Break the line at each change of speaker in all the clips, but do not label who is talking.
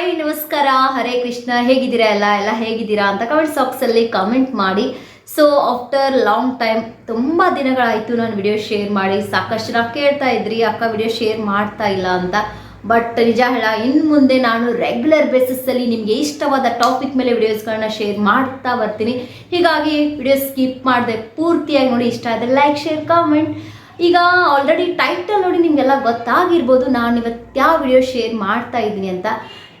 Hi ನಮಸ್ಕಾರ. ಹರೇ ಕೃಷ್ಣ. ಹೇಗಿದ್ದೀರಾ ಎಲ್ಲ? ಎಲ್ಲ ಹೇಗಿದ್ದೀರಾ ಅಂತ ಕಮೆಂಟ್ ಬಾಕ್ಸಲ್ಲಿ ಕಮೆಂಟ್ ಮಾಡಿ. ಸೊ ಆಫ್ಟರ್ ಲಾಂಗ್ ಟೈಮ್ ತುಂಬ ದಿನಗಳಾಯಿತು ನಾನು ವಿಡಿಯೋ ಶೇರ್ ಮಾಡಿ. ಸಾಕಷ್ಟು ಜನ ಕೇಳ್ತಾ ಇದ್ರಿ, ಅಕ್ಕ ವಿಡಿಯೋ ಶೇರ್ ಮಾಡ್ತಾ ಇಲ್ಲ ಅಂತ. ಬಟ್ ನಿಜ ಹೇಳ ಇನ್ನು ಮುಂದೆ ನಾನು ರೆಗ್ಯುಲರ್ ಬೇಸಿಸಲ್ಲಿ ನಿಮಗೆ ಇಷ್ಟವಾದ ಟಾಪಿಕ್ ಮೇಲೆ ವಿಡಿಯೋಸ್ಗಳನ್ನ ಶೇರ್ ಮಾಡ್ತಾ ಬರ್ತೀನಿ. ಹೀಗಾಗಿ ವಿಡಿಯೋ ಸ್ಕಿಪ್ ಮಾಡಿದೆ ಪೂರ್ತಿಯಾಗಿ ನೋಡಿ. ಇಷ್ಟ ಆದರೆ ಲೈಕ್ ಶೇರ್ ಕಾಮೆಂಟ್ ಈಗ ಆಲ್ರೆಡಿ ಟೈಟಲ್ ನೋಡಿ ನಿಮಗೆಲ್ಲ ಗೊತ್ತಾಗಿರ್ಬೋದು. ನಾನು ಇವತ್ತು ಯಾವ ವಿಡಿಯೋ ಶೇರ್ ಮಾಡ್ತಾ ಇದ್ದೀನಿ ಅಂತ.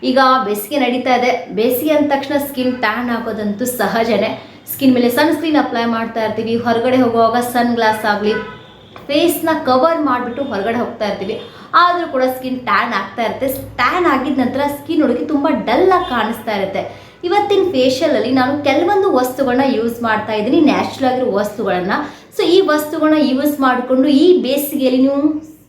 ಈಗ ಬೇಸಿಗೆ ನಡೀತಾ ಇದೆ. ಬೇಸಿಗೆ ಅಂದ ತಕ್ಷಣ ಸ್ಕಿನ್ ಟ್ಯಾನ್ ಆಗೋದಂತೂ ಸಹಜನೇ. ಸ್ಕಿನ್ ಮೇಲೆ ಸನ್ಸ್ಕ್ರೀನ್ ಅಪ್ಲೈ ಮಾಡ್ತಾ ಇರ್ತೀವಿ. ಹೊರಗಡೆ ಹೋಗುವಾಗ ಸನ್ ಗ್ಲಾಸ್ ಆಗಲಿ ಫೇಸ್ನ ಕವರ್ ಮಾಡಿಬಿಟ್ಟು ಹೊರಗಡೆ ಹೋಗ್ತಾ ಇರ್ತೀವಿ. ಆದರೂ ಕೂಡ ಸ್ಕಿನ್ ಟ್ಯಾನ್ ಆಗ್ತಾ ಇರುತ್ತೆ. ಟ್ಯಾನ್ ಆಗಿದ ನಂತರ ಸ್ಕಿನ್ ಹುಡುಗಿ ತುಂಬ ಡಲ್ ಆಗಿ ಕಾಣಿಸ್ತಾ ಇರುತ್ತೆ. ಇವತ್ತಿನ ಫೇಶಿಯಲಲ್ಲಿ ನಾನು ಕೆಲವೊಂದು ವಸ್ತುಗಳನ್ನ ಯೂಸ್ ಮಾಡ್ತಾ ಇದ್ದೀನಿ. ನ್ಯಾಚುರಲ್ ಆಗಿರೋ ವಸ್ತುಗಳನ್ನು. ಸೊ ಈ ವಸ್ತುಗಳನ್ನ ಯೂಸ್ ಮಾಡಿಕೊಂಡು ಈ ಬೇಸಿಗೆಯಲ್ಲಿ ನೀವು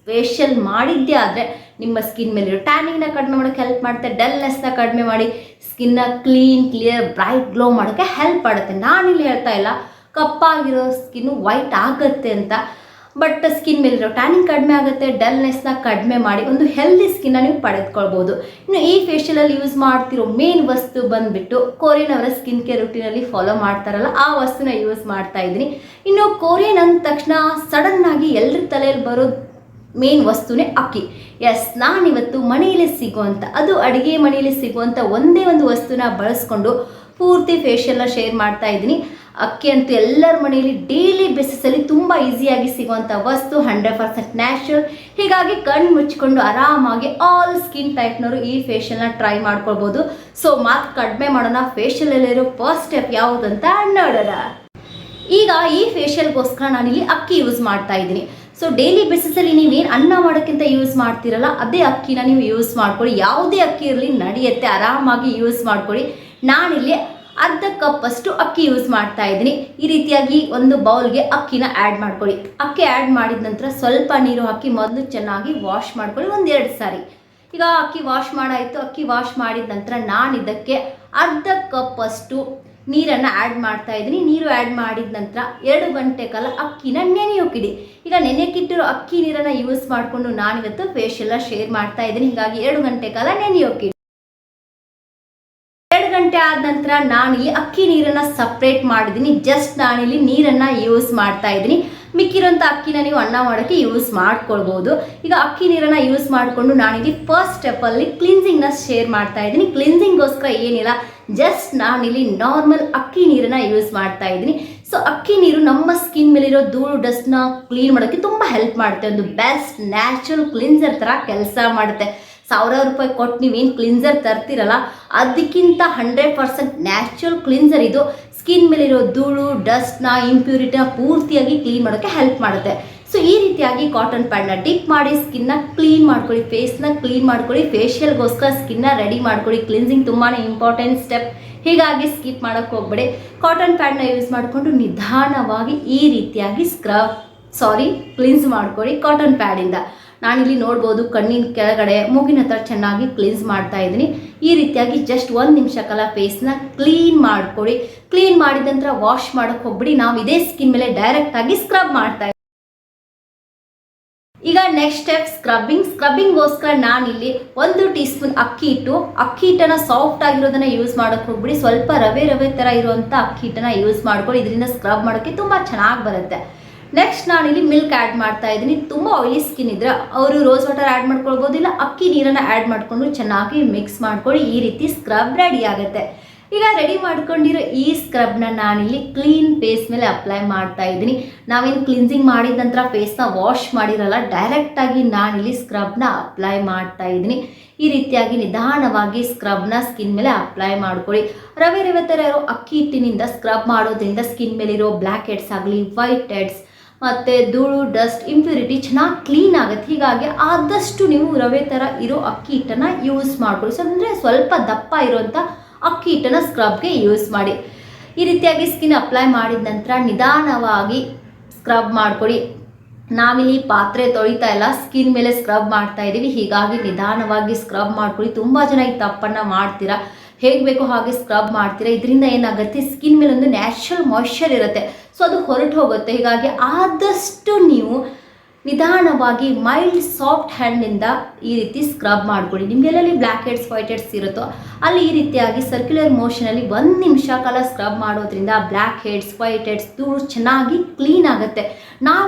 ಫೇಶಿಯಲ್ ಮಾಡಿದ್ದೇ ಆದರೆ ನಿಮ್ಮ ಸ್ಕಿನ್ ಮೇಲಿರೋ ಟ್ಯಾನಿಂಗ್ನ ಕಡಿಮೆ ಮಾಡೋಕ್ಕೆ ಹೆಲ್ಪ್ ಮಾಡುತ್ತೆ ಡಲ್ನೆಸ್ನ ಕಡಿಮೆ ಮಾಡಿ ಸ್ಕಿನ್ನ ಕ್ಲೀನ್ ಕ್ಲಿಯರ್ ಬ್ರೈಟ್ ಗ್ಲೋ ಮಾಡೋಕ್ಕೆ ಹೆಲ್ಪ್ ಮಾಡುತ್ತೆ ನಾನಿಲ್ಲಿ ಹೇಳ್ತಾ ಇಲ್ಲ, ಕಪ್ಪಾಗಿರೋ ಸ್ಕಿನ್ನು ವೈಟ್ ಆಗುತ್ತೆ ಅಂತ. ಬಟ್ ಸ್ಕಿನ್ ಮೇಲಿರೋ ಟ್ಯಾನಿಂಗ್ ಕಡಿಮೆ ಆಗುತ್ತೆ ಡಲ್ನೆಸ್ನ ಕಡಿಮೆ ಮಾಡಿ ಒಂದು ಹೆಲ್ದಿ ಸ್ಕಿನ್ನ ನೀವು ಪಡೆದುಕೊಳ್ಬೋದು. ಇನ್ನು ಈ ಫೇಶಿಯಲಲ್ಲಿ ಯೂಸ್ ಮಾಡ್ತಿರೋ ಮೇನ್ ವಸ್ತು ಬಂದುಬಿಟ್ಟು ಕೊರಿಯನ್ ಅವರ ಸ್ಕಿನ್ ಕೇರ್ ರುಟೀನಲ್ಲಿ ಫಾಲೋ ಮಾಡ್ತಾರಲ್ಲ, ಆ ವಸ್ತುನ ಯೂಸ್ ಮಾಡ್ತಾ ಇದ್ದೀನಿ. ಇನ್ನು ಕೊರಿಯನ್ ಅಂದ ತಕ್ಷಣ ಸಡನ್ನಾಗಿ ಎಲ್ಲರ ತಲೆಯಲ್ಲಿ ಬರೋದು ಮೇನ್ ವಸ್ತುನೇ ಅಕ್ಕಿ. ಎಸ್ ನಾನಿವತ್ತು ಮನೆಯಲ್ಲಿ ಸಿಗುವಂಥ ಅದು ಅಡುಗೆ ಮನೆಯಲ್ಲಿ ಸಿಗುವಂಥ ಒಂದೇ ಒಂದು ವಸ್ತುನ ಬಳಸ್ಕೊಂಡು ಪೂರ್ತಿ ಫೇಶಿಯಲ್ನ ಶೇರ್ ಮಾಡ್ತಾ ಇದ್ದೀನಿ. ಅಕ್ಕಿ ಅಂತೂ ಎಲ್ಲರ ಮನೆಯಲ್ಲಿ ಡೈಲಿ ಬೇಸಿಸಲ್ಲಿ ತುಂಬ ಈಸಿಯಾಗಿ ಸಿಗುವಂಥ ವಸ್ತು ಹಂಡ್ರೆಡ್ ಪರ್ಸೆಂಟ್ ನ್ಯಾಚುರಲ್ ಹೀಗಾಗಿ ಕಣ್ಣು ಮುಚ್ಕೊಂಡು ಆರಾಮಾಗಿ ಆಲ್ ಸ್ಕಿನ್ ಟೈಪ್ನವರು ಈ ಫೇಶಿಯಲ್ನ ಟ್ರೈ ಮಾಡ್ಕೊಳ್ಬೋದು. ಸೊ ಮಾತು ಕಡಿಮೆ ಮಾಡೋಣ. ಫೇಶಿಯಲಲ್ಲಿರೋ ಫಸ್ಟ್ ಸ್ಟೆಪ್ ಯಾವುದಂತ ನೋಡೋಣ. ಈಗ ಈ ಫೇಶಿಯಲ್ಗೋಸ್ಕರ ನಾನಿಲ್ಲಿ ಅಕ್ಕಿ ಯೂಸ್ ಮಾಡ್ತಾ ಇದ್ದೀನಿ. ಸೊ ಡೈಲಿ ಬೇಸಿಸಲ್ಲಿ ನೀವೇನು ಅನ್ನ ಮಾಡೋಕ್ಕಿಂತ ಯೂಸ್ ಮಾಡ್ತೀರಲ್ಲ, ಅದೇ ಅಕ್ಕಿನ ನೀವು ಯೂಸ್ ಮಾಡ್ಕೊಳ್ಳಿ. ಯಾವುದೇ ಅಕ್ಕಿ ಇರಲಿ, ನಡೆಯುತ್ತೆ, ಆರಾಮಾಗಿ ಯೂಸ್ ಮಾಡ್ಕೊಳ್ಳಿ. ನಾನಿಲ್ಲಿ ಅರ್ಧ ಕಪ್ ಅಷ್ಟು ಅಕ್ಕಿ ಯೂಸ್ ಮಾಡ್ತಾ ಇದ್ದೀನಿ. ಈ ರೀತಿಯಾಗಿ ಒಂದು ಬೌಲ್ಗೆ ಅಕ್ಕಿನ ಆ್ಯಡ್ ಮಾಡ್ಕೊಳ್ಳಿ. ಅಕ್ಕಿ ಆ್ಯಡ್ ಮಾಡಿದ ನಂತರ ಸ್ವಲ್ಪ ನೀರು ಹಾಕಿ ಮೊದಲು ಚೆನ್ನಾಗಿ ವಾಶ್ ಮಾಡ್ಕೊಳ್ಳಿ ಒಂದೆರಡು ಸಾರಿ. ಈಗ ಅಕ್ಕಿ ವಾಶ್ ಮಾಡಾಯಿತು. ಅಕ್ಕಿ ವಾಶ್ ಮಾಡಿದ ನಂತರ ನಾನು ಇದಕ್ಕೆ ಅರ್ಧ ಕಪ್ ಅಷ್ಟು ನೀರನ್ನು ಆ್ಯಡ್ ಮಾಡ್ತಾ ಇದ್ದೀನಿ. ನೀರು ಆ್ಯಡ್ ಮಾಡಿದ ನಂತರ ಎರಡು ಗಂಟೆ ಕಾಲ ಅಕ್ಕಿನ ನೆನೆಯೋಕಿಡಿ ಈಗ ನೆನೆಯಕ್ಕಿಟ್ಟಿರೋ ಅಕ್ಕಿ ನೀರನ್ನು ಯೂಸ್ ಮಾಡಿಕೊಂಡು ನಾನಿವತ್ತು ಫೇಶಿಯಲ್ಲ ಶೇರ್ ಮಾಡ್ತಾ ಇದ್ದೀನಿ. ಹೀಗಾಗಿ ಎರಡು ಗಂಟೆ ಕಾಲ ನೆನೆಯೋಕಿಡಿ ಎರಡು ಗಂಟೆ ಆದ ನಂತರ ನಾನು ಈ ಅಕ್ಕಿ ನೀರನ್ನು ಸಪ್ರೇಟ್ ಮಾಡಿದ್ದೀನಿ. ಜಸ್ಟ್ ನಾನಿಲ್ಲಿ ನೀರನ್ನು ಯೂಸ್ ಮಾಡ್ತಾ ಇದ್ದೀನಿ. ಮಿಕ್ಕಿರೋಂಥ ಅಕ್ಕಿನ ನೀವು ಅನ್ನ ಮಾಡೋಕ್ಕೆ ಯೂಸ್ ಮಾಡ್ಕೊಳ್ಬೋದು. ಈಗ ಅಕ್ಕಿ ನೀರನ್ನು ಯೂಸ್ ಮಾಡಿಕೊಂಡು ನಾನಿಲ್ಲಿ ಫಸ್ಟ್ ಸ್ಟೆಪ್ಪಲ್ಲಿ ಕ್ಲಿನ್ಸಿಂಗ್ನ ಶೇರ್ ಮಾಡ್ತಾ ಇದ್ದೀನಿ. ಕ್ಲಿನ್ಸಿಂಗ್ಗೋಸ್ಕರ ಏನಿಲ್ಲ ಜಸ್ಟ್ ನಾನಿಲ್ಲಿ ನಾರ್ಮಲ್ ಅಕ್ಕಿ ನೀರನ್ನು ಯೂಸ್ ಮಾಡ್ತಾ ಇದ್ದೀನಿ. ಸೊ ಅಕ್ಕಿ ನೀರು ನಮ್ಮ ಸ್ಕಿನ್ ಮೇಲಿರೋ ಧೂಳು ಡಸ್ಟ್ನ ಕ್ಲೀನ್ ಮಾಡೋಕ್ಕೆ ತುಂಬ ಹೆಲ್ಪ್ ಮಾಡುತ್ತೆ. ಒಂದು ಬೆಸ್ಟ್ ನ್ಯಾಚುರಲ್ ಕ್ಲಿನ್ಸರ್ ಥರ ಕೆಲಸ ಮಾಡುತ್ತೆ. ಸಾವಿರಾರು ರೂಪಾಯಿ ಕೊಟ್ಟು ನೀವೇನು ಕ್ಲಿನ್ಸರ್ ತರ್ತಿರಲ್ಲ, ಅದಕ್ಕಿಂತ ಹಂಡ್ರೆಡ್ ಪರ್ಸೆಂಟ್ ನ್ಯಾಚುರಲ್ ಕ್ಲಿನ್ಸರ್ ಇದು. ಸ್ಕಿನ್ ಮೇಲಿರೋ ಧೂಳು ಡಸ್ಟ್ನ ಇಂಪ್ಯೂರಿಟಿನ ಪೂರ್ತಿಯಾಗಿ ಕ್ಲೀನ್ ಮಾಡೋಕ್ಕೆ ಹೆಲ್ಪ್ ಮಾಡುತ್ತೆ. ಸೊ ಈ ರೀತಿಯಾಗಿ ಕಾಟನ್ ಪ್ಯಾಡ್ನ ಡಿಪ್ ಮಾಡಿ ಸ್ಕಿನ್ನ ಕ್ಲೀನ್ ಮಾಡ್ಕೊಳ್ಳಿ ಫೇಸ್ನ ಕ್ಲೀನ್ ಮಾಡ್ಕೊಳ್ಳಿ ಫೇಶಿಯಲ್ಗೋಸ್ಕರ ಸ್ಕಿನ್ನ ರೆಡಿ ಮಾಡ್ಕೊಳ್ಳಿ. ಕ್ಲಿನ್ಸಿಂಗ್ ತುಂಬಾ ಇಂಪಾರ್ಟೆಂಟ್ ಸ್ಟೆಪ್ ಹೀಗಾಗಿ ಸ್ಕಿಪ್ ಮಾಡೋಕ್ಕೆ ಹೋಗ್ಬೇಡಿ. ಕಾಟನ್ ಪ್ಯಾಡ್ನ ಯೂಸ್ ಮಾಡಿಕೊಂಡು ನಿಧಾನವಾಗಿ ಈ ರೀತಿಯಾಗಿ ಸ್ಕ್ರಬ್ ಸಾರಿ ಕ್ಲೀನ್ಸ್ ಮಾಡ್ಕೊಳ್ಳಿ ಕಾಟನ್ ಪ್ಯಾಡಿಂದ ನಾನಿಲ್ಲಿ ನೋಡ್ಬೋದು, ಕಣ್ಣಿನ ಕೆಳಗಡೆ ಮೂಗಿನ ಹತ್ರ ಚೆನ್ನಾಗಿ ಕ್ಲೀನ್ಸ್ ಮಾಡ್ತಾ ಇದ್ದೀನಿ. ಈ ರೀತಿಯಾಗಿ ಜಸ್ಟ್ ಒಂದು ನಿಮಿಷ ಕಾಲ ಫೇಸ್ನ ಕ್ಲೀನ್ ಮಾಡ್ಕೊಳ್ಳಿ. ಕ್ಲೀನ್ ಮಾಡಿದ ನಂತರ ವಾಶ್ ಮಾಡೋಕ್ಕೆ ಹೋಗ್ಬಿಡಿ. ನಾವು ಇದೇ ಸ್ಕಿನ್ ಮೇಲೆ ಡೈರೆಕ್ಟಾಗಿ ಸ್ಕ್ರಬ್ ಮಾಡ್ತಾ ಈಗ ನೆಕ್ಸ್ಟ್ ಸ್ಟೆಪ್ ಸ್ಕ್ರಬ್ಬಿಂಗ್ ಸ್ಕ್ರಬ್ಬಿಂಗ್ಗೋಸ್ಕರ ನಾನಿಲ್ಲಿ ಒಂದು ಟೀ ಸ್ಪೂನ್ ಅಕ್ಕಿ ಹಿಟ್ಟು. ಅಕ್ಕಿ ಹಿಟ್ಟನ್ನು ಸಾಫ್ಟ್ ಆಗಿರೋದನ್ನ ಯೂಸ್ ಮಾಡೋಕ್ಕೆ ಹೋಗ್ಬಿಡಿ. ಸ್ವಲ್ಪ ರವೆ ರವೆ ಥರ ಇರುವಂಥ ಅಕ್ಕಿ ಹಿಟ್ಟನ್ನು ಯೂಸ್ ಮಾಡ್ಕೊಳ್ಳಿ. ಇದರಿಂದ ಸ್ಕ್ರಬ್ ಮಾಡೋಕ್ಕೆ ತುಂಬ ಚೆನ್ನಾಗಿ ಬರುತ್ತೆ. ನೆಕ್ಸ್ಟ್ ನಾನು ಇಲ್ಲಿ ಮಿಲ್ಕ್ ಆ್ಯಡ್ ಮಾಡ್ತಾ ಇದ್ದೀನಿ. ತುಂಬ ಆಯಿಲಿ ಸ್ಕಿನ್ ಇದ್ರೆ ಅವರು ರೋಸ್ ವಾಟರ್ ಆ್ಯಡ್ ಮಾಡ್ಕೊಳ್ಬೋದು, ಇಲ್ಲ ಅಕ್ಕಿ ನೀರನ್ನು ಆ್ಯಡ್ ಮಾಡಿಕೊಂಡು ಚೆನ್ನಾಗಿ ಮಿಕ್ಸ್ ಮಾಡ್ಕೊಳ್ಳಿ, ಈ ರೀತಿ ಸ್ಕ್ರಬ್ ರೆಡಿ ಆಗುತ್ತೆ. ಈಗ ರೆಡಿ ಮಾಡ್ಕೊಂಡಿರೋ ಈ ಸ್ಕ್ರಬ್ನ ಇಲ್ಲಿ ಕ್ಲೀನ್ ಫೇಸ್ ಮೇಲೆ ಅಪ್ಲೈ ಮಾಡ್ತಾ ಇದ್ದೀನಿ. ನಾವೇನು ಕ್ಲಿನ್ಸಿಂಗ್ ಮಾಡಿದ ನಂತರ ಫೇಸ್ನ ವಾಶ್ ಮಾಡಿರಲ್ಲ ಡೈರೆಕ್ಟಾಗಿ ನಾನಿಲ್ಲಿ ಸ್ಕ್ರಬ್ನ ಅಪ್ಲೈ ಮಾಡ್ತಾ ಇದ್ದೀನಿ. ಈ ರೀತಿಯಾಗಿ ನಿಧಾನವಾಗಿ ಸ್ಕ್ರಬ್ನ ಸ್ಕಿನ್ ಮೇಲೆ ಅಪ್ಲೈ ಮಾಡ್ಕೊಳ್ಳಿ. ರವೆ ರವೆ ಥರ ಇರೋ ಅಕ್ಕಿ ಹಿಟ್ಟಿನಿಂದ ಸ್ಕ್ರಬ್ ಮಾಡೋದ್ರಿಂದ ಸ್ಕಿನ್ ಮೇಲಿರೋ ಬ್ಲ್ಯಾಕ್ ಹೆಡ್ಸ್ ಆಗಲಿ ವೈಟ್ ಹೆಡ್ಸ್ ಮತ್ತು ಧೂಳು, ಡಸ್ಟ್ ಇಂಪ್ಯೂರಿಟಿ ಚೆನ್ನಾಗಿ ಕ್ಲೀನ್ ಆಗುತ್ತೆ. ಹೀಗಾಗಿ ಆದಷ್ಟು ನೀವು ರವೆ ಥರ ಇರೋ ಅಕ್ಕಿ ಹಿಟ್ಟನ್ನು ಯೂಸ್ ಮಾಡ್ಕೊಳ್ಳಿ. ಸೊ ಅಂದರೆ ಸ್ವಲ್ಪ ದಪ್ಪ ಇರೋಂಥ ಅಕ್ಕಿ ಹಿಟ್ಟನ್ನು ಸ್ಕ್ರಬ್ಗೆ ಯೂಸ್ ಮಾಡಿ. ಈ ರೀತಿಯಾಗಿ ಸ್ಕಿನ್ ಅಪ್ಲೈ ಮಾಡಿದ ನಂತರ ನಿಧಾನವಾಗಿ ಸ್ಕ್ರಬ್ ಮಾಡ್ಕೊಳ್ಳಿ. ನಾವಿಲ್ಲಿ ಪಾತ್ರೆ ತೊಳಿತಾ ಇಲ್ಲ ಸ್ಕಿನ್ ಮೇಲೆ ಸ್ಕ್ರಬ್ ಮಾಡ್ತಾ ಇದ್ದೀವಿ ಹೀಗಾಗಿ ನಿಧಾನವಾಗಿ ಸ್ಕ್ರಬ್ ಮಾಡ್ಕೊಳ್ಳಿ. ತುಂಬ ಜನ ಈ ತಪ್ಪನ್ನು ಮಾಡ್ತೀರಾ? ಹೇಗೆ ಬೇಕೋ ಹಾಗೆ ಸ್ಕ್ರಬ್ ಮಾಡ್ತೀರಾ. ಇದರಿಂದ ಏನಾಗುತ್ತೆ? ಸ್ಕಿನ್ ಮೇಲೆ ಒಂದು ನ್ಯಾಚುರಲ್ ಮಾಯ್ಶ್ಚರ್ ಇರುತ್ತೆ. ಸೊ ಅದು ಹೊರಟು ಹೋಗುತ್ತೆ. ಹೀಗಾಗಿ ಆದಷ್ಟು ನೀವು ನಿಧಾನವಾಗಿ ಮೈಲ್ಡ್ ಸಾಫ್ಟ್ ಹ್ಯಾಂಡಿಂದ ಈ ರೀತಿ ಸ್ಕ್ರಬ್ ಮಾಡ್ಕೊಳ್ಳಿ. ನಿಮಗೆಲ್ಲಲ್ಲಿ ಬ್ಲ್ಯಾಕ್ ಹೆಡ್ಸ್ ವೈಟ್ ಹೆಡ್ಸ್ ಇರುತ್ತೋ, ಅಲ್ಲಿ ಈ ರೀತಿಯಾಗಿ ಸರ್ಕ್ಯುಲರ್ ಮೋಷನಲ್ಲಿ ಒಂದು ನಿಮಿಷ ಕಾಲ ಸ್ಕ್ರಬ್ ಮಾಡೋದ್ರಿಂದ ಬ್ಲ್ಯಾಕ್ ಹೆಡ್ಸ್ ವೈಟ್ ಹೆಡ್ಸ್ ಧೂಳು ಚೆನ್ನಾಗಿ ಕ್ಲೀನ್ ಆಗುತ್ತೆ. ನಾವು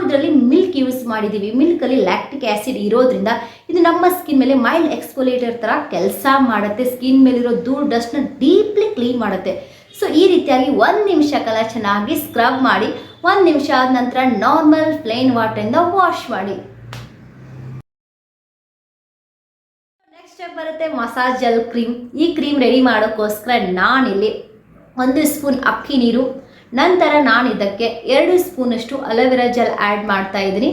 ಮಿಲ್ಕ್ ಯೂಸ್ ಮಾಡಿದ್ದೀವಿ. ಮಿಲ್ಕಲ್ಲಿ ಲ್ಯಾಕ್ಟಿಕ್ ಆ್ಯಸಿಡ್ ಇರೋದ್ರಿಂದ ಇದು ನಮ್ಮ ಸ್ಕಿನ್ ಮೇಲೆ ಮೈಲ್ಡ್ ಎಕ್ಸ್ಪೋಲೇಟರ್ ಥರ ಕೆಲಸ ಮಾಡುತ್ತೆ. ಸ್ಕಿನ್ ಮೇಲಿರೋ ಧೂಳು ಡಸ್ಟ್ನ ಡೀಪ್ಲಿ ಕ್ಲೀನ್ ಮಾಡುತ್ತೆ. ಸೊ ಈ ರೀತಿಯಾಗಿ ಒಂದು ನಿಮಿಷ ಕಾಲ ಚೆನ್ನಾಗಿ ಸ್ಕ್ರಬ್ ಮಾಡಿ, ಒಂದು ನಿಮಿಷ ಆದ ನಂತರ ನಾರ್ಮಲ್ ಪ್ಲೇನ್ ವಾಟರಿಂದ ವಾಶ್ ಮಾಡಿ. ನೆಕ್ಸ್ಟ್ ಸ್ಟೆಪ್ ಬರುತ್ತೆ ಮಸಾಜ್ ಜೆಲ್ ಕ್ರೀಮ್. ಈ ಕ್ರೀಮ್ ರೆಡಿ ಮಾಡೋಕ್ಕೋಸ್ಕರ ನಾನಿಲ್ಲಿ ಒಂದು ಸ್ಪೂನ್ ಅಕ್ಕಿ ನೀರು ನಂತರ ನಾನು ಇದಕ್ಕೆ ಎರಡು ಸ್ಪೂನಷ್ಟು ಅಲೋವೆರಾ ಜೆಲ್ ಆ್ಯಡ್ ಮಾಡ್ತಾ ಇದ್ದೀನಿ.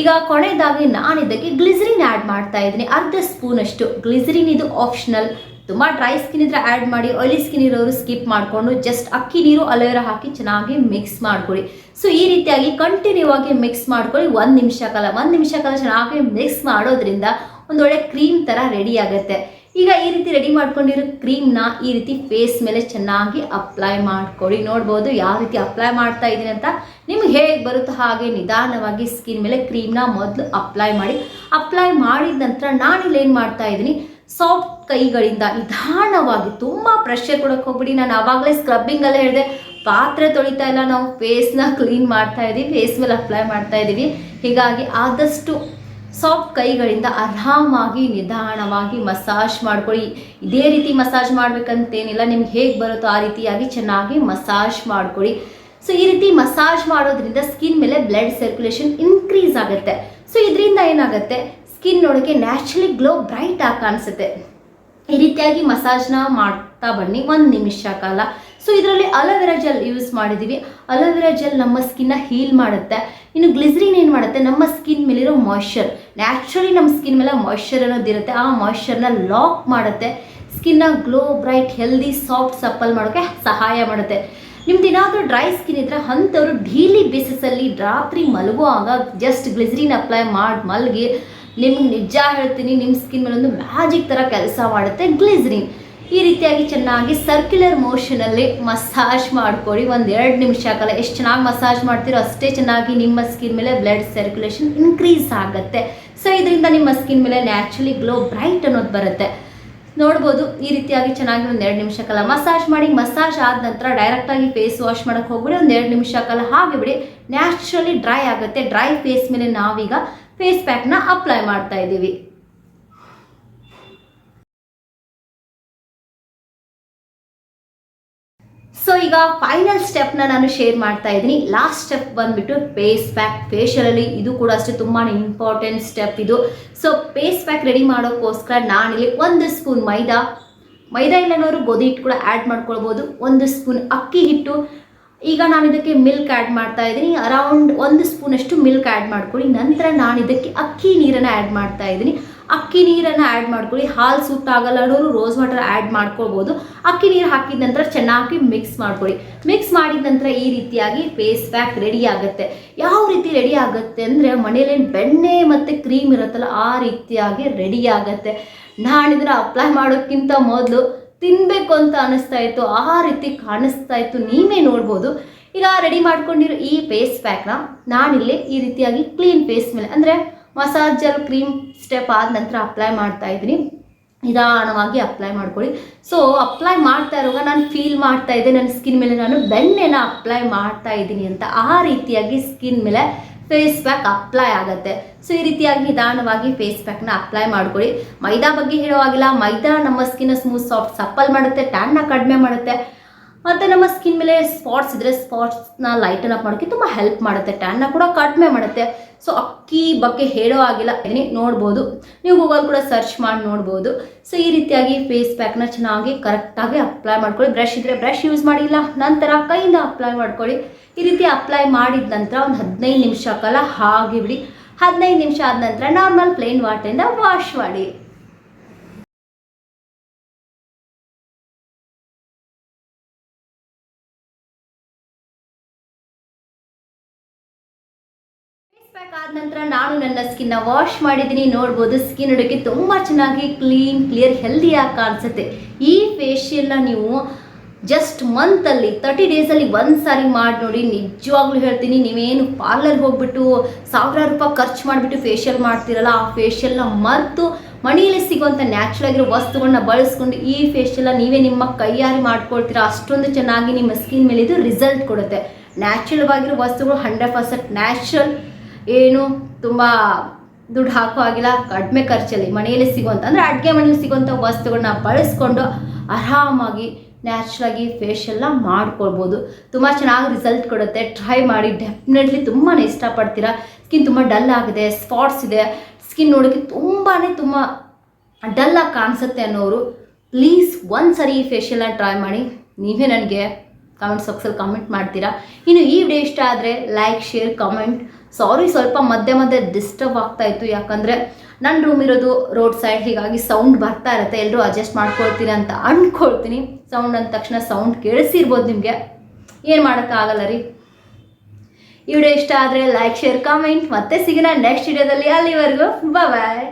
ಈಗ ಕೊನೆಯದಾಗಿ ನಾನು ಇದಕ್ಕೆ ಗ್ಲಿಸರಿನ್ ಆ್ಯಡ್ ಮಾಡ್ತಾ ಇದ್ದೀನಿ. ಅರ್ಧ ಸ್ಪೂನಷ್ಟು. ಗ್ಲಿಸರಿನ್ ಇದು ಆಪ್ಷನಲ್ ತುಂಬ ಡ್ರೈ ಸ್ಕಿನ್ ಇದ್ರೆ ಆ್ಯಡ್ ಮಾಡಿ ಆಯಿಲಿ ಸ್ಕಿನ್ ಇರೋರು ಸ್ಕಿಪ್ ಮಾಡಿಕೊಂಡು ಜಸ್ಟ್ ಅಕ್ಕಿ ನೀರು ಅಲೋವೆರಾ ಹಾಕಿ ಚೆನ್ನಾಗಿ ಮಿಕ್ಸ್ ಮಾಡ್ಕೊಳ್ಳಿ. ಸೊ ಈ ರೀತಿಯಾಗಿ ಕಂಟಿನ್ಯೂ ಆಗಿ ಮಿಕ್ಸ್ ಮಾಡ್ಕೊಳ್ಳಿ. ಒಂದು ನಿಮಿಷ ಕಾಲ. ಒಂದು ನಿಮಿಷ ಕಾಲ ಚೆನ್ನಾಗಿ ಮಿಕ್ಸ್ ಮಾಡೋದ್ರಿಂದ ಒಂದೊಳ್ಳೆ ಕ್ರೀಮ್ ಥರ ರೆಡಿ ಆಗುತ್ತೆ. ಈಗ ಈ ರೀತಿ ರೆಡಿ ಮಾಡ್ಕೊಂಡಿರೋ ಕ್ರೀಮ್ನ ಈ ರೀತಿ ಫೇಸ್ ಮೇಲೆ ಚೆನ್ನಾಗಿ ಅಪ್ಲೈ ಮಾಡ್ಕೊಳ್ಳಿ. ನೋಡ್ಬೋದು ಯಾವ ರೀತಿ ಅಪ್ಲೈ ಮಾಡ್ತಾ ಇದ್ದೀನಿ ಅಂತ ನಿಮ್ಗೆ ಹೇಗೆ ಬರುತ್ತೋ ಹಾಗೆ ನಿಧಾನವಾಗಿ ಸ್ಕಿನ್ ಮೇಲೆ ಕ್ರೀಮ್ನ ಮೊದಲು ಅಪ್ಲೈ ಮಾಡಿ. ಅಪ್ಲೈ ಮಾಡಿದ ನಂತರ ನಾನಿಲ್ಲಿ ಏನು ಮಾಡ್ತಾ ಇದ್ದೀನಿ? ಸಾಫ್ಟ್ ಕೈಗಳಿಂದ ನಿಧಾನವಾಗಿ ತುಂಬ ಪ್ರೆಷರ್ ಕೊಡೋಕೆ ಹೋಗ್ಬಿಡಿ. ನಾನು ಆವಾಗಲೇ ಸ್ಕ್ರಬ್ಬಿಂಗಲ್ಲೇ ಹೇಳಿದೆ, ಪಾತ್ರೆ ತೊಳಿತಾ ಇಲ್ಲ ನಾವು ಫೇಸ್ನ ಕ್ಲೀನ್ ಮಾಡ್ತಾ ಇದ್ದೀವಿ ಫೇಸ್ ಮೇಲೆ ಅಪ್ಲೈ ಮಾಡ್ತಾ ಇದ್ದೀವಿ ಹೀಗಾಗಿ ಆದಷ್ಟು ಸಾಫ್ಟ್ ಕೈಗಳಿಂದ ಆರಾಮಾಗಿ, ನಿಧಾನವಾಗಿ ಮಸಾಜ್ ಮಾಡ್ಕೊಳ್ಳಿ. ಇದೇ ರೀತಿ ಮಸಾಜ್ ಮಾಡ್ಬೇಕಂತೇನಿಲ್ಲ. ನಿಮ್ಗೆ ಹೇಗೆ ಬರುತ್ತೋ ಆ ರೀತಿಯಾಗಿ ಚೆನ್ನಾಗಿ ಮಸಾಜ್ ಮಾಡ್ಕೊಳ್ಳಿ. ಸೊ, ಈ ರೀತಿ ಮಸಾಜ್ ಮಾಡೋದ್ರಿಂದ ಸ್ಕಿನ್ ಮೇಲೆ ಬ್ಲಡ್ ಸರ್ಕ್ಯುಲೇಷನ್ ಇನ್ಕ್ರೀಸ್ ಆಗುತ್ತೆ. ಸೊ, ಇದರಿಂದ ಏನಾಗುತ್ತೆ? ಸ್ಕಿನ್ ನೋಡೋಕ್ಕೆ ನ್ಯಾಚುರಲಿ ಗ್ಲೋ ಬ್ರೈಟ್ ಆಗಿ ಕಾಣಿಸುತ್ತೆ. ಈ ರೀತಿಯಾಗಿ ಮಸಾಜ್ನ ಮಾಡ್ತಾ ಬನ್ನಿ. ಒಂದು ನಿಮಿಷ ಕಾಲ. ಸೊ ಇದರಲ್ಲಿ ಅಲೋವೆರಾ ಜೆಲ್ ಯೂಸ್ ಮಾಡಿದ್ದೀವಿ ಅಲೋವೆರಾ ಜೆಲ್ ನಮ್ಮ ಸ್ಕಿನ್ನ ಹೀಲ್ ಮಾಡುತ್ತೆ. ಇನ್ನು ಗ್ಲಿಸರಿನ್ ಏನು ಮಾಡುತ್ತೆ? ನಮ್ಮ ಸ್ಕಿನ್ ಮೇಲಿರೋ ಮಾಯ್ಶ್ಚರ್ ನ್ಯಾಚುರಲಿ ನಮ್ಮ ಸ್ಕಿನ್ ಮೇಲೆ ಮಾಯ್ಶ್ಚರ್ ಅನ್ನೋದಿರುತ್ತೆ ಆ ಮಾಯ್ಶ್ಚರ್ನ ಲಾಕ್ ಮಾಡುತ್ತೆ. ಸ್ಕಿನ್ನ glow bright healthy soft supple ಮಾಡೋಕ್ಕೆ ಸಹಾಯ ಮಾಡುತ್ತೆ. ನಿಮ್ದು ಏನಾದರೂ ಡ್ರೈ ಸ್ಕಿನ್ ಇದ್ದರೆ ಅಂಥವ್ರು ಡೈಲಿ ಬೇಸಿಸಲ್ಲಿ ರಾತ್ರಿ ಮಲಗುವಾಗ ಜಸ್ಟ್ ಗ್ಲಿಸರಿನ್ ಅಪ್ಲೈ ಮಾಡಿ, ಮಲಗಿ, ನಿಮ್ಗೆ ನಿಜ ಹೇಳ್ತೀನಿ ನಿಮ್ಮ ಸ್ಕಿನ್ ಮೇಲೆ ಒಂದು ಮ್ಯಾಜಿಕ್ ಥರ ಕೆಲಸ ಮಾಡುತ್ತೆ ಗ್ಲಿಸರಿನ್ ಈ ರೀತಿಯಾಗಿ ಚೆನ್ನಾಗಿ ಸರ್ಕ್ಯುಲರ್ ಮೋಷನಲ್ಲಿ ಮಸಾಜ್ ಮಾಡ್ಕೊಳ್ಳಿ. ಒಂದು ಎರಡು ನಿಮಿಷ ಕಾಲ ಎಷ್ಟು ಚೆನ್ನಾಗಿ ಮಸಾಜ್ ಮಾಡ್ತೀರೋ ಅಷ್ಟೇ ಚೆನ್ನಾಗಿ ನಿಮ್ಮ ಸ್ಕಿನ್ ಮೇಲೆ ಬ್ಲಡ್ ಸರ್ಕ್ಯುಲೇಷನ್ ಇನ್ಕ್ರೀಸ್ ಆಗುತ್ತೆ. ಸೊ ಇದರಿಂದ ನಿಮ್ಮ ಸ್ಕಿನ್ ಮೇಲೆ ನ್ಯಾಚುರಲಿ ಗ್ಲೋ ಬ್ರೈಟ್ ಅನ್ನೋದು ಬರುತ್ತೆ. ನೋಡ್ಬೋದು, ಈ ರೀತಿಯಾಗಿ ಚೆನ್ನಾಗಿ ಒಂದು ಎರಡು ನಿಮಿಷ ಕಾಲ ಮಸಾಜ್ ಮಾಡಿ ಮಸಾಜ್ ಆದ ನಂತರ ಡೈರೆಕ್ಟಾಗಿ ಫೇಸ್ ವಾಶ್ ಮಾಡೋಕ್ಕೆ ಹೋಗ್ಬಿಡಿ. ಒಂದು ಎರಡು ನಿಮಿಷ ಕಾಲ ಹಾಗೆ ಬಿಡಿ. ನ್ಯಾಚುರಲಿ ಡ್ರೈ ಆಗುತ್ತೆ. ಡ್ರೈ ಫೇಸ್ ಮೇಲೆ ನಾವೀಗ ಫೇಸ್ ಪ್ಯಾಕ್ನ ಅಪ್ಲೈ ಮಾಡ್ತಾ ಇದ್ದೀವಿ. ಈಗ ಫೈನಲ್ ಸ್ಟೆಪ್ನ ನಾನು ಶೇರ್ ಮಾಡ್ತಾ ಇದ್ದೀನಿ. ಲಾಸ್ಟ್ ಸ್ಟೆಪ್ ಬಂದ್ಬಿಟ್ಟು ಫೇಸ್ ಪ್ಯಾಕ್ ಫೇಶಿಯಲಲ್ಲಿ ಇದು ಕೂಡ ಅಷ್ಟೇ ತುಂಬಾ ಇಂಪಾರ್ಟೆಂಟ್ ಸ್ಟೆಪ್ ಇದು. ಸೊ ಫೇಸ್ ಪ್ಯಾಕ್ ರೆಡಿ ಮಾಡೋಕ್ಕೋಸ್ಕರ ನಾನಿಲ್ಲಿ ಒಂದು ಸ್ಪೂನ್ ಮೈದಾ. ಮೈದಾ ಇಲ್ಲನವರು ಗೋಧಿ ಹಿಟ್ಟು ಕೂಡ ಆ್ಯಡ್ ಮಾಡ್ಕೊಳ್ಬೋದು. ಒಂದು ಸ್ಪೂನ್ ಅಕ್ಕಿ ಹಿಟ್ಟು. ಈಗ ನಾನು ಇದಕ್ಕೆ ಮಿಲ್ಕ್ ಆ್ಯಡ್ ಮಾಡ್ತಾ ಇದ್ದೀನಿ. ಅರೌಂಡ್ ಒಂದು ಸ್ಪೂನಷ್ಟು ಮಿಲ್ಕ್ ಆ್ಯಡ್ ಮಾಡ್ಕೊಳ್ಳಿ. ನಂತರ ನಾನು ಇದಕ್ಕೆ ಅಕ್ಕಿ ನೀರನ್ನು ಆ್ಯಡ್ ಮಾಡ್ತಾ ಇದ್ದೀನಿ. ಅಕ್ಕಿ ನೀರನ್ನು ಆ್ಯಡ್ ಮಾಡ್ಕೊಳ್ಳಿ. ಹಾಲು ಸೂಟ್ ಆಗಲ್ಲ ಅನ್ನೋರು ರೋಸ್ ವಾಟರ್ ಆ್ಯಡ್ ಮಾಡ್ಕೊಳ್ಬೋದು. ಅಕ್ಕಿ ನೀರು ಹಾಕಿದ ನಂತರ ಚೆನ್ನಾಗಿ ಮಿಕ್ಸ್ ಮಾಡ್ಕೊಳ್ಳಿ. ಮಿಕ್ಸ್ ಮಾಡಿದ ನಂತರ ಈ ರೀತಿಯಾಗಿ ಫೇಸ್ ಪ್ಯಾಕ್ ರೆಡಿ ಆಗುತ್ತೆ. ಯಾವ ರೀತಿ ರೆಡಿ ಆಗುತ್ತೆ ಅಂದರೆ ಮನೆಯಲ್ಲೇನು ಬೆಣ್ಣೆ ಮತ್ತು ಕ್ರೀಮ್ ಇರುತ್ತಲ್ಲ ಆ ರೀತಿಯಾಗಿ ರೆಡಿ ಆಗುತ್ತೆ. ನಾನು ಇದನ್ನು ಅಪ್ಲೈ ಮಾಡೋಕ್ಕಿಂತ ಮೊದಲು ತಿನ್ನಬೇಕು ಅಂತ ಅನಿಸ್ತಾ ಇತ್ತು. ಆ ರೀತಿ ಕಾಣಿಸ್ತಾ ಇತ್ತು. ನೀವೇ ನೋಡ್ಬೋದು. ಈಗ ರೆಡಿ ಮಾಡ್ಕೊಂಡಿರೋ ಈ ಫೇಸ್ ಪ್ಯಾಕ್ನ ನಾನಿಲ್ಲಿ ಈ ರೀತಿಯಾಗಿ ಕ್ಲೀನ್ ಫೇಸ್ ಮೇಲೆ ಅಂದರೆ ಮಸಾಜ್ ಜೆಲ್ ಕ್ರೀಮ್ ಸ್ಟೆಪ್ ಆದ ನಂತರ ಅಪ್ಲೈ ಮಾಡ್ತಾ ಇದ್ದೀನಿ. ನಿಧಾನವಾಗಿ ಅಪ್ಲೈ ಮಾಡ್ಕೊಳ್ಳಿ. ಸೊ ಅಪ್ಲೈ ಮಾಡ್ತಾ ಇರುವಾಗ ನಾನು ಫೀಲ್ ಮಾಡ್ತಾ ಇದ್ದೆ ನನ್ನ ಸ್ಕಿನ್ ಮೇಲೆ ನಾನು ಬೆಣ್ಣೆನ ಅಪ್ಲೈ ಮಾಡ್ತಾ ಇದ್ದೀನಿ ಅಂತ. ಆ ರೀತಿಯಾಗಿ ಸ್ಕಿನ್ ಮೇಲೆ ಫೇಸ್ ಪ್ಯಾಕ್ ಅಪ್ಲೈ ಆಗುತ್ತೆ. ಸೊ ಈ ರೀತಿಯಾಗಿ ನಿಧಾನವಾಗಿ ಫೇಸ್ ಪ್ಯಾಕ್ನ ಅಪ್ಲೈ ಮಾಡ್ಕೊಳ್ಳಿ. ಮೈದಾ ಬಗ್ಗೆ ಹೇಳುವಾಗಿಲ್ಲ ಮೈದಾ ನಮ್ಮ ಸ್ಕಿನ್ನ ಸ್ಮೂತ್ ಸಾಫ್ಟ್ ಸಪ್ಪಲ್ ಮಾಡುತ್ತೆ ಟ್ಯಾನ್ನ ಕಡಿಮೆ ಮಾಡುತ್ತೆ. ಮತ್ತು ನಮ್ಮ ಸ್ಕಿನ್ ಮೇಲೆ ಸ್ಪಾಟ್ಸ್ ಇದ್ದರೆ ಸ್ಪಾಟ್ಸ್ನ ಲೈಟನ್ ಅಪ್ ಮಾಡೋಕ್ಕೆ ತುಂಬ ಹೆಲ್ಪ್ ಮಾಡುತ್ತೆ ಟ್ಯಾನ್ನ ಕೂಡ ಕಡಿಮೆ ಮಾಡುತ್ತೆ. ಸೊ ಅಕ್ಕಿ ಬಗ್ಗೆ ಹೇಳೋ ಆಗಿಲ್ಲ ನೋಡ್ಬೋದು. ನೀವು ಗೂಗಲ್ ಕೂಡ ಸರ್ಚ್ ಮಾಡಿ ನೋಡ್ಬೋದು. ಸೊ ಈ ರೀತಿಯಾಗಿ ಫೇಸ್ ಪ್ಯಾಕ್ನ ಚೆನ್ನಾಗಿ ಕರೆಕ್ಟಾಗಿ ಅಪ್ಲೈ ಮಾಡ್ಕೊಳ್ಳಿ. ಬ್ರಷ್ ಇದ್ದರೆ ಬ್ರಷ್ ಯೂಸ್ ಮಾಡಿಲ್ಲ, ನಂತರ ಕೈಯಿಂದ ಅಪ್ಲೈ ಮಾಡ್ಕೊಳ್ಳಿ. ಈ ರೀತಿ ಅಪ್ಲೈ ಮಾಡಿದ ನಂತರ ಒಂದು ಹದಿನೈದು ನಿಮಿಷ ಕಾಲ ಹಾಗೆ ಬಿಡಿ. ಹದಿನೈದು ನಿಮಿಷ ಆದ ನಂತರ ನಾರ್ಮಲ್ ಪ್ಲೇನ್ ವಾಟರಿಂದ ವಾಶ್ ಮಾಡಿ. ಪ್ಯಾಕ್ ಆದ ನಂತರ ನಾನು ನನ್ನ ಸ್ಕಿನ್ನ ವಾಶ್ ಮಾಡಿದ್ದೀನಿ. ನೋಡ್ಬೋದು ಸ್ಕಿನ್ ನೋಡೋಕ್ಕೆ ತುಂಬ ಚೆನ್ನಾಗಿ ಕ್ಲೀನ್ ಕ್ಲಿಯರ್ ಹೆಲ್ದಿಯಾಗಿ ಕಾಣಿಸುತ್ತೆ. ಈ ಫೇಶಿಯಲ್ನ ನೀವು ಜಸ್ಟ್ ಮಂತಲ್ಲಿ ತರ್ಟಿ ಡೇಸಲ್ಲಿ ಒಂದು ಸಾರಿ ಮಾಡಿ ನೋಡಿ, ನಿಜವಾಗ್ಲೂ ಹೇಳ್ತೀನಿ, ನೀವೇನು ಪಾರ್ಲರ್ಗೆ ಹೋಗ್ಬಿಟ್ಟು ಸಾವಿರಾರು ರೂಪಾಯಿ ಖರ್ಚು ಮಾಡಿಬಿಟ್ಟು ಫೇಶಿಯಲ್ ಮಾಡ್ತೀರಲ್ಲ, ಆ ಫೇಶಿಯಲ್ನ ಮರೆತು ಮನೆಯಲ್ಲಿ ಸಿಗುವಂಥ ನ್ಯಾಚುರಲ್ ಆಗಿರೋ ವಸ್ತುಗಳನ್ನ ಬಳಸ್ಕೊಂಡು ಈ ಫೇಶಿಯಲ್ನ ನೀವೇ ನಿಮ್ಮ ಕೈಯಾರಿ ಮಾಡ್ಕೊಳ್ತೀರಾ, ಅಷ್ಟೊಂದು ಚೆನ್ನಾಗಿ ನಿಮ್ಮ ಸ್ಕಿನ್ ಮೇಲೆ ಇದು ರಿಸಲ್ಟ್ ಕೊಡುತ್ತೆ. ನ್ಯಾಚುರಲ್ ಆಗಿರೋ ವಸ್ತುಗಳು ಹಂಡ್ರೆಡ್ ಪರ್ಸೆಂಟ್ ನ್ಯಾಚುರಲ್ ಏನು ತುಂಬ ದುಡ್ಡು ಹಾಕೋ ಆಗಿಲ್ಲ ಕಡಿಮೆ ಖರ್ಚಲ್ಲಿ ಮನೆಯಲ್ಲಿ ಸಿಗುವಂಥ ಅಂದರೆ ಅಡುಗೆ ಮನೆಯಲ್ಲಿ ಸಿಗುವಂಥ ವಸ್ತುಗಳನ್ನ ಬಳಸ್ಕೊಂಡು ಆರಾಮಾಗಿ ನ್ಯಾಚುರಾಗಿ ಫೇಶಿಯಲ್ನ ಮಾಡ್ಕೊಳ್ಬೋದು. ತುಂಬ ಚೆನ್ನಾಗಿ ರಿಸಲ್ಟ್ ಕೊಡುತ್ತೆ. ಟ್ರೈ ಮಾಡಿ ಡೆಫಿನೆಟ್ಲಿ ತುಂಬಾ ಇಷ್ಟಪಡ್ತೀರಾ. ಸ್ಕಿನ್ ತುಂಬ ಡಲ್ ಆಗಿದೆ ಸ್ಪಾಟ್ಸ್ ಇದೆ. ಸ್ಕಿನ್ ನೋಡೋಕ್ಕೆ ತುಂಬಾ ತುಂಬ ಡಲ್ಲಾಗಿ ಕಾಣಿಸುತ್ತೆ ಅನ್ನೋರು ಪ್ಲೀಸ್ ಒಂದು ಸರಿ ಈ ಫೇಶಿಯಲ್ನ ಟ್ರೈ ಮಾಡಿ. ನೀವೇ ನನಗೆ ಕಮೆಂಟ್ ಬಾಕ್ಸಲ್ಲಿ ಕಮೆಂಟ್ ಮಾಡ್ತೀರಾ. ಇನ್ನು ಈ ವಿಡಿಯೋ ಇಷ್ಟ ಆದರೆ ಲೈಕ್ ಶೇರ್ ಕಮೆಂಟ್ ಸಾರಿ ಸ್ವಲ್ಪ ಮಧ್ಯೆ ಮಧ್ಯೆ ಡಿಸ್ಟರ್ಬ್ ಆಗ್ತಾ ಇತ್ತು. ಯಾಕಂದರೆ ನನ್ನ ರೂಮ್ ಇರೋದು ರೋಡ್ ಸೈಡ್ ಹೀಗಾಗಿ ಸೌಂಡ್ ಬರ್ತಾ ಇರುತ್ತೆ. ಎಲ್ಲರೂ ಅಡ್ಜಸ್ಟ್ ಮಾಡ್ಕೊಳ್ತೀನಿ ಅಂತ ಅಂದ್ಕೊಳ್ತೀನಿ ಸೌಂಡ್ ಅಂದ ತಕ್ಷಣ ಸೌಂಡ್ ಕೇಳಿಸಿರ್ಬೋದು ನಿಮಗೆ. ಏನು ಮಾಡೋಕ್ಕಾಗಲ್ಲ ರೀ? ಈ ವಿಡಿಯೋ ಇಷ್ಟ ಆದರೆ ಲೈಕ್ ಶೇರ್ ಕಾಮೆಂಟ್ ಮತ್ತೆ ಸಿಗೋಣ ನೆಕ್ಸ್ಟ್ ವಿಡಿಯೋದಲ್ಲಿ ಅಲ್ಲಿವರೆಗೂ ಬಾಯ್